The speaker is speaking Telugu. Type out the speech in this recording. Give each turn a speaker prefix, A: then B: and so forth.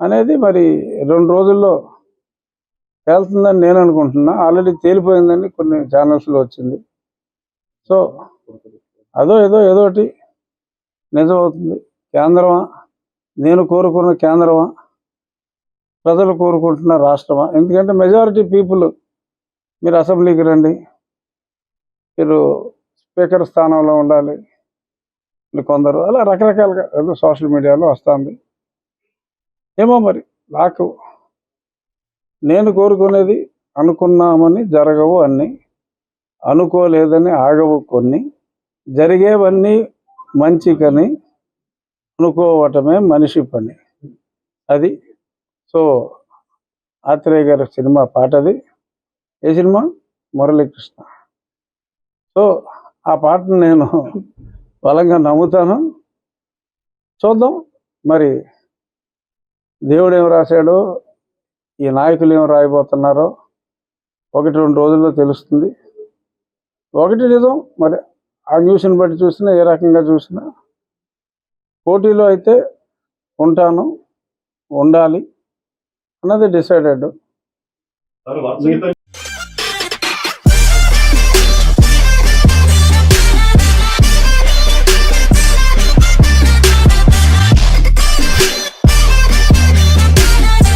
A: అనేది మరి రెండు రోజుల్లో తేలుతుందని నేను అనుకుంటున్నా. ఆల్రెడీ తేలిపోయిందని కొన్ని ఛానల్స్లో వచ్చింది. సో అదో ఏదో ఏదోటి నిజమవుతుంది. కేంద్రమా? నేను కోరుకున్న కేంద్రమా? ప్రజలు కోరుకుంటున్న రాష్ట్రమా? ఎందుకంటే మెజారిటీ పీపుల్ మీరు అసెంబ్లీకి రండి. మీరు స్పీకర్ స్థానంలో ఉండాలి. కొందరు అలా రకరకాలుగా ఏదో సోషల్ మీడియాలో వస్తుంది. ఏమో మరి నాకు నేను కోరుకునేది అనుకున్నామని జరగవు అన్ని అనుకోలేదని ఆగవు కొన్ని జరిగేవన్నీ మంచికని అనుకోవటమే మనిషి పని. అది. సో ఆత్రేయ గారి సినిమా పాటది. ఏ సినిమా? మురళీకృష్ణ. సో ఆ పాటను నేను బలంగా నమ్ముతాను. చూద్దాం. మరి దేవుడు ఏం రాశాడో ఈ నాయకులు ఏం రాయబోతున్నారో ఒకటి రెండు రోజుల్లో తెలుస్తుంది. ఒకటి నిజం మరి ఆ న్యూస్ని బట్టి చూసినా ఏ రకంగా చూసినా పోటీలో అయితే ఉంటాను ఉండాలి అన్నది డిసైడెడ్.